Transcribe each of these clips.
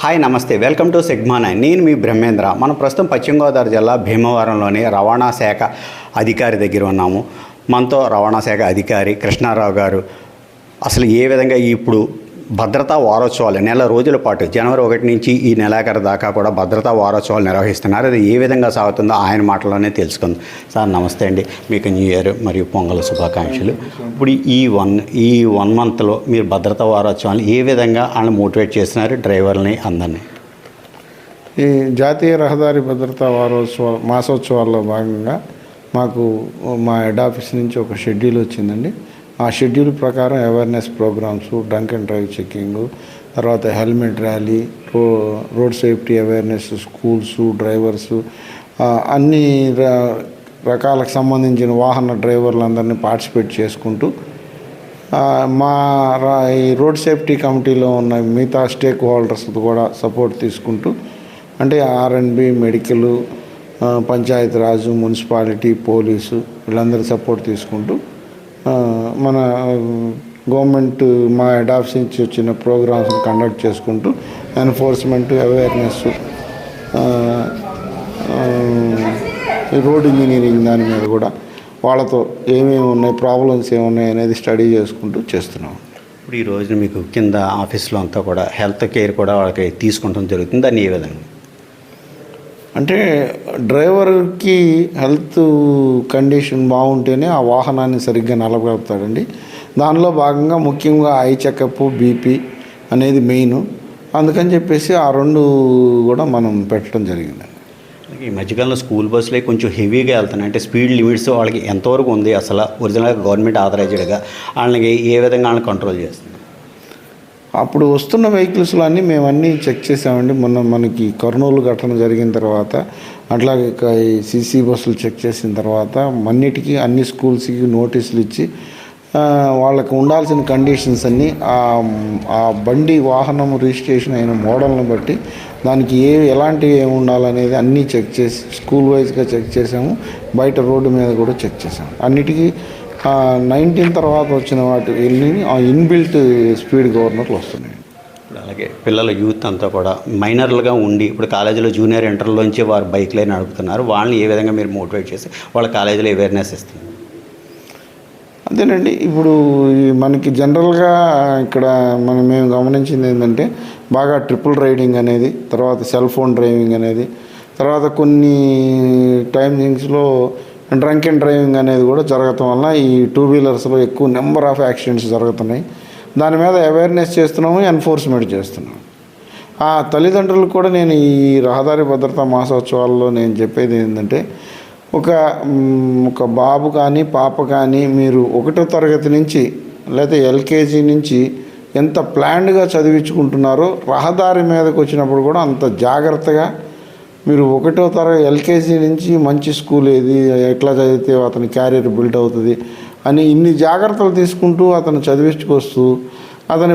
Hi నమస్తే. Welcome to sigma నేను. మీ బ్రహ్మేంద్ర. మనం ప్రస్తుతం పశ్చిమ గోదావరి జిల్లా భీమవరంలోని రవాణా శాఖ అధికారి దగ్గర ఉన్నాము. మనతో రవాణా శాఖ అధికారి కృష్ణారావు గారు. అసలు ఏ విధంగా ఇప్పుడు భద్రతా వారోత్సవాలు నెల రోజుల పాటు జనవరి ఒకటి నుంచి ఈ నెలాఖరు దాకా కూడా భద్రతా వారోత్సవాలు నిర్వహిస్తున్నారు. అది ఏ విధంగా సాగుతుందో ఆయన మాటలోనే తెలుసుకుందాం. సార్ నమస్తే అండి. మీకు న్యూ ఇయర్ మరియు పొంగల్ శుభాకాంక్షలు. ఇప్పుడు ఈ వన్ ఈ వన్ మంత్లో మీరు భద్రతా వారోత్సవాలు ఏ విధంగా వాళ్ళని మోటివేట్ చేస్తున్నారు? డ్రైవర్ని అందరినీ. ఈ జాతీయ రహదారి భద్రతా వారోత్సవ మాసోత్సవాల్లో భాగంగా మాకు మా హెడ్ ఆఫీస్ నుంచి ఒక షెడ్యూల్ వచ్చిందండి. ఆ షెడ్యూల్ ప్రకారం awareness programmes drunk and drive checking తర్వాత హెల్మెట్ ర్యాలీ రో road safety awareness schools drivers అన్ని రకాలకు సంబంధించిన వాహన డ్రైవర్లందరినీ పార్టిసిపేట్ చేసుకుంటూ మా రా- ఈ రోడ్ సేఫ్టీ కమిటీలో ఉన్న మిగతా స్టేక్ హోల్డర్స్ కూడా సపోర్ట్ తీసుకుంటూ అంటే RNB medical Panchayati Raj municipality police వీళ్ళందరి సపోర్ట్ తీసుకుంటూ మన గవర్నమెంట్ మా అడాప్స్ నుంచి వచ్చిన ప్రోగ్రామ్స్ కండక్ట్ చేసుకుంటూ ఎన్ఫోర్స్మెంట్ అవేర్నెస్ రోడ్ ఇంజనీరింగ్ దాని మీద కూడా వాళ్ళతో ఏమేమి ఉన్నాయి ప్రాబ్లమ్స్ ఏమున్నాయి అనేది స్టడీ చేసుకుంటూ చేస్తున్నాం. ఇప్పుడు ఈ రోజున మీకు కింద ఆఫీస్లో అంతా కూడా హెల్త్ కేర్ కూడా వాళ్ళకి తీసుకుంటాం జరుగుతుంది. దాన్ని ఏ విధంగా అంటే డ్రైవర్కి హెల్త్ కండిషన్ బాగుంటేనే ఆ వాహనాన్ని సరిగ్గా నలపగలుగుతాడండి దానిలో భాగంగా ముఖ్యంగా ఐ చెకప్ బీపీ అనేది మెయిన్. అందుకని చెప్పేసి ఆ రెండు కూడా మనం పెట్టడం జరిగింది. ఈ మధ్యకాలంలో స్కూల్ బస్సులే కొంచెం హెవీగా వెళ్తున్నాయి. అంటే స్పీడ్ లిమిట్స్ వాళ్ళకి ఎంతవరకు ఉంది? అసలు ఒరిజినల్గా గవర్నమెంట్ ఆథరైజ్డ్గా వాళ్ళకి ఏ విధంగా వాళ్ళని కంట్రోల్ చేస్తుంది? అప్పుడు వస్తున్న వెహికల్స్లో అన్నీ మేము అన్నీ చెక్ చేసామండి. మొన్న మనకి కర్నూలు ఘటన జరిగిన తర్వాత అట్లాగే ఈ సీసీ బస్సులు చెక్ చేసిన తర్వాత అన్నిటికీ అన్ని స్కూల్స్కి నోటీసులు ఇచ్చి వాళ్ళకు ఉండాల్సిన కండిషన్స్ అన్నీ ఆ- ఆ బండి వాహనం రిజిస్ట్రేషన్ అయిన మోడల్ని బట్టి దానికి ఏ ఎలాంటివి ఏమి ఉండాలనేది అన్నీ చెక్ చేసి స్కూల్ వైజ్గా చెక్ చేసాము. బయట రోడ్డు మీద కూడా చెక్ చేసాము. అన్నిటికీ నైన్టీన్ తర్వాత వచ్చిన వాటి వెళ్ళి ఆ ఇన్బిల్ట్ స్పీడ్ గవర్నర్లు వస్తున్నాయి. ఇప్పుడు అలాగే పిల్లల యూత్ అంతా కూడా మైనర్లుగా ఉండి ఇప్పుడు కాలేజీలో జూనియర్ ఇంటర్లోంచి వారు బైక్లే నడుపుతున్నారు. వాళ్ళని ఏ విధంగా మీరు మోటివేట్ చేసి వాళ్ళ కాలేజీలో అవేర్నెస్ ఇస్తుంది అంతేనండి. ఇప్పుడు మనకి జనరల్గా ఇక్కడ మనం మేము గమనించింది ఏంటంటే బాగా ట్రిపుల్ రైడింగ్ అనేది తర్వాత సెల్ ఫోన్ డ్రైవింగ్ అనేది తర్వాత కొన్ని టైమింగ్స్లో డ్రంక్ అండ్ డ్రైవింగ్ అనేది కూడా జరగటం వల్ల ఈ టూ వీలర్స్లో ఎక్కువ నెంబర్ ఆఫ్ యాక్సిడెంట్స్ జరుగుతున్నాయి. దాని మీద అవేర్నెస్ చేస్తున్నాము ఎన్ఫోర్స్మెంట్ చేస్తున్నాము. ఆ తల్లిదండ్రులకు కూడా నేను ఈ రహదారి భద్రతా మాసోత్సవాల్లో నేను చెప్పేది ఏంటంటే ఒక ఒక బాబు కానీ పాప కానీ మీరు ఒకటో తరగతి నుంచి లేకపోతే ఎల్కేజీ నుంచి ఎంత ప్లాన్డ్గా చదివించుకుంటున్నారో రహదారి మీదకి వచ్చినప్పుడు కూడా అంత జాగ్రత్తగా మీరు ఒకటో తరగతి ఎల్కేజీ నుంచి మంచి స్కూల్ ఏది ఎట్లా చదివితే అతని క్యారియర్ బిల్డ్ అవుతుంది అని ఇన్ని జాగ్రత్తలు తీసుకుంటూ అతను చదివించుకొస్తూ అతని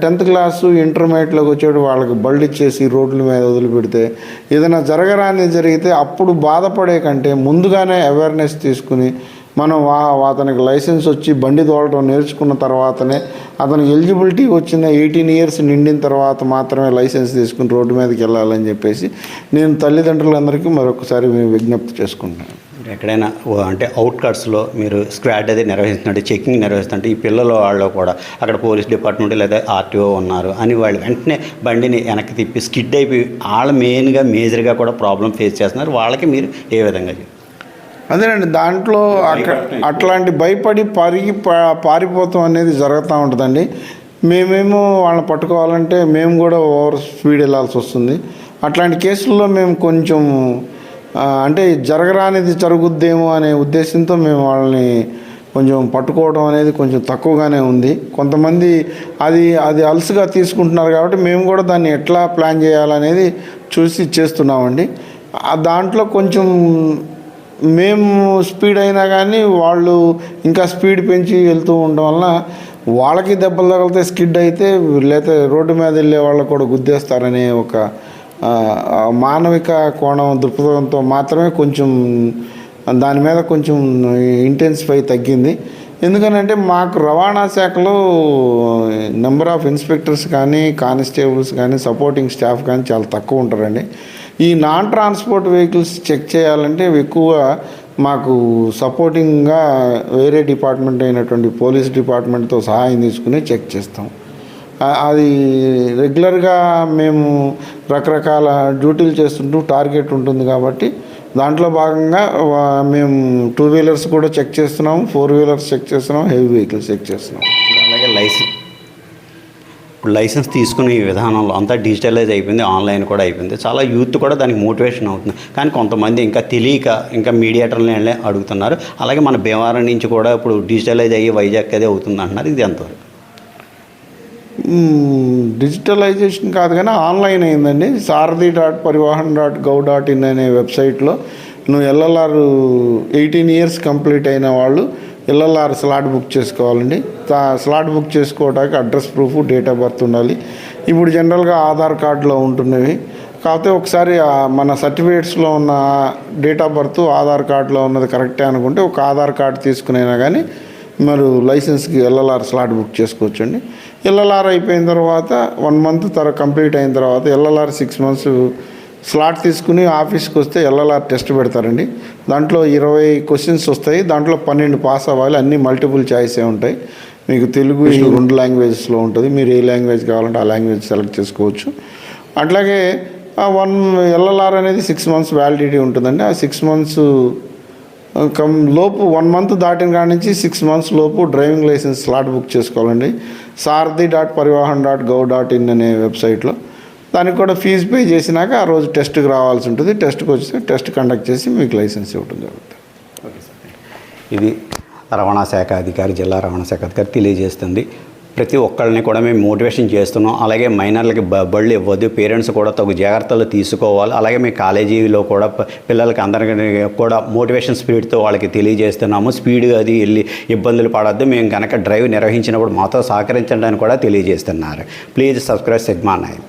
టెన్త్ క్లాసు ఇంటర్మీడియట్లోకి వచ్చేటప్పుడు వాళ్ళకి బళ్ళు ఇచ్చేసి రోడ్ల మీద వదిలిపెడితే ఏదైనా జరగరాని జరిగితే అప్పుడు బాధపడే కంటే ముందుగానే అవేర్నెస్ తీసుకుని మనం వా అతనికి లైసెన్స్ వచ్చి బండి తోలటం నేర్చుకున్న తర్వాతనే అతనికి ఎలిజిబిలిటీ వచ్చిన ఎయిటీన్ ఇయర్స్ నిండిన తర్వాత మాత్రమే లైసెన్స్ తీసుకుని రోడ్డు మీదకి వెళ్ళాలని చెప్పేసి నేను తల్లిదండ్రులందరికీ మరొకసారి మేము విజ్ఞప్తి చేసుకుంటున్నాను. ఎక్కడైనా అంటే అవుట్ కట్స్లో మీరు స్క్వాడ్ అది నిర్వహిస్తున్నట్టు చెకింగ్ నిర్వహిస్తుంటే ఈ పిల్లల వాళ్ళు కూడా అక్కడ పోలీస్ డిపార్ట్మెంట్ లేదా ఆర్టీఓ ఉన్నారు అని వాళ్ళు వెంటనే బండిని వెనక్కి తిప్పి స్కిడ్ అయిపోయి వాళ్ళు మెయిన్గా మేజర్గా కూడా ప్రాబ్లం ఫేస్ చేస్తున్నారు. వాళ్ళకి మీరు ఏ విధంగా అదేనండి దాంట్లో అట్లాంటి భయపడి పరిగి పారిపోతాం అనేది జరుగుతూ ఉంటుందండి. మేమేమో వాళ్ళని పట్టుకోవాలంటే మేము కూడా ఓవర్ స్పీడ్ వెళ్ళాల్సి వస్తుంది. అట్లాంటి కేసుల్లో మేము కొంచెం అంటే జరగరానిది జరుగుద్దేమో అనే ఉద్దేశంతో మేము వాళ్ళని కొంచెం పట్టుకోవడం అనేది కొంచెం తక్కువగానే ఉంది. కొంతమంది అది అది అలసుగా తీసుకుంటున్నారు కాబట్టి మేము కూడా దాన్ని ఎట్లా ప్లాన్ చేయాలనేది చూసి చేస్తున్నామండి. దాంట్లో కొంచెం మేము స్పీడ్ అయినా కానీ వాళ్ళు ఇంకా స్పీడ్ పెంచి వెళ్తూ ఉండడం వలన వాళ్ళకి దెబ్బలు తగిలితే స్కిడ్ అయితే లేకపోతే రోడ్డు మీద వెళ్ళే వాళ్ళకు కూడా గుద్దేస్తారనే ఒక మానవిక కోణం దృక్పథంతో మాత్రమే కొంచెం దాని మీద కొంచెం ఇంటెన్సిఫై తగ్గింది. ఎందుకనంటే మాకు రవాణా శాఖలో నెంబర్ ఆఫ్ ఇన్స్పెక్టర్స్ కానీ కానిస్టేబుల్స్ కానీ సపోర్టింగ్ స్టాఫ్ కానీ చాలా తక్కువ ఉంటారండి. ఈ నాన్ ట్రాన్స్పోర్ట్ వెహికల్స్ చెక్ చేయాలంటే ఎక్కువ మాకు సపోర్టింగ్గా వేరే డిపార్ట్మెంట్ అయినటువంటి పోలీస్ డిపార్ట్మెంట్తో సహాయం తీసుకుని చెక్ చేస్తాం. అది రెగ్యులర్గా మేము రకరకాల డ్యూటీలు చేస్తుంటూ టార్గెట్ ఉంటుంది కాబట్టి దాంట్లో భాగంగా మేము టూ వీలర్స్ కూడా చెక్ చేస్తున్నాము ఫోర్ వీలర్స్ చెక్ చేస్తున్నాం హెవీ వెహికల్స్ చెక్ చేస్తున్నాం. అలాగే లైసెన్స్ ఇప్పుడు లైసెన్స్ తీసుకునే విధానంలో అంతా డిజిటలైజ్ అయిపోయింది ఆన్లైన్ కూడా అయిపోయింది. చాలా యూత్ కూడా దానికి మోటివేషన్ అవుతుంది. కానీ కొంతమంది ఇంకా తెలియక ఇంకా మీడియేటర్ని అడుగుతున్నారు. అలాగే మన భీమవరం నుంచి కూడా ఇప్పుడు డిజిటలైజ్ అయ్యి వైజాగ్ అదే అవుతుంది అంటున్నారు. ఇది ఎంతవరకు? డిజిటలైజేషన్ కాదు కానీ ఆన్లైన్ అయిందండి. Sarathi dot Parivahan dot gov dot in అనే వెబ్సైట్లో నువ్వు ఎల్ఎల్ఆర్ ఎయిటీన్ ఇయర్స్ కంప్లీట్ అయిన వాళ్ళు ఎల్ఎల్ఆర్ స్లాట్ బుక్ చేసుకోవాలండి. స్లాట్ బుక్ చేసుకోవడానికి address proof date of birth ఉండాలి. ఇప్పుడు జనరల్గా ఆధార్ కార్డులో ఉంటున్నవి. కాకపోతే ఒకసారి మన సర్టిఫికేట్స్లో ఉన్న డేట్ ఆఫ్ బర్త్ ఆధార్ కార్డులో ఉన్నది కరెక్టే అనుకుంటే ఒక ఆధార్ కార్డు తీసుకునైనా కానీ మరి లైసెన్స్కి ఎల్ఎల్ఆర్ స్లాట్ బుక్ చేసుకోవచ్చండి. ఎల్ఎల్ఆర్ అయిపోయిన తర్వాత వన్ మంత్ తర్వాత కంప్లీట్ అయిన తర్వాత ఎల్ఎల్ఆర్ సిక్స్ మంత్స్ స్లాట్ తీసుకుని ఆఫీస్కి వస్తే ఎల్ఎల్ఆర్ టెస్ట్ పెడతారండి. దాంట్లో ఇరవై క్వశ్చన్స్ వస్తాయి. దాంట్లో పన్నెండు పాస్ అవ్వాలి. అన్నీ మల్టిపుల్ చాయిసే ఉంటాయి. మీకు తెలుగు రెండు లాంగ్వేజెస్లో ఉంటుంది. మీరు ఏ లాంగ్వేజ్ కావాలంటే ఆ లాంగ్వేజ్ సెలెక్ట్ చేసుకోవచ్చు. అట్లాగే వన్ ఎల్ఎల్ఆర్ అనేది సిక్స్ మంత్స్ వ్యాలిడిటీ ఉంటుందండి. ఆ సిక్స్ మంత్స్ కమ్ లోపు వన్ మంత్ దాటిన కాడి నుంచి సిక్స్ మంత్స్ లోపు డ్రైవింగ్ లైసెన్స్ స్లాట్ బుక్ చేసుకోవాలండి. Sarathi dot Parivahan dot gov dot in అనే వెబ్సైట్లో. దానికి కూడా ఫీజు పే చేసినాక ఆ రోజు టెస్ట్కి రావాల్సి ఉంటుంది. టెస్ట్కి వచ్చి టెస్ట్ కండక్ట్ చేసి మీకు లైసెన్స్ ఇవ్వడం జరుగుతుంది. ఇది రవాణా శాఖ అధికారి జిల్లా రవాణా శాఖ అధికారి తెలియజేస్తుంది. ప్రతి ఒక్కరిని కూడా మేము మోటివేషన్ చేస్తున్నాం. అలాగే మైనర్లకి బ బళ్ళు ఇవ్వద్దు పేరెంట్స్ కూడా తగు జాగ్రత్తలు తీసుకోవాలి. అలాగే మీ కాలేజీలో కూడా పిల్లలకి అందరికీ కూడా మోటివేషన్ స్పీడ్తో వాళ్ళకి తెలియజేస్తున్నాము. స్పీడ్ అది వెళ్ళి ఇబ్బందులు పడద్దు. మేము కనుక డ్రైవ్ నిర్వహించినప్పుడు మాతో సహకరించడానికి కూడా తెలియజేస్తున్నారు. Please subscribe Sigma nine.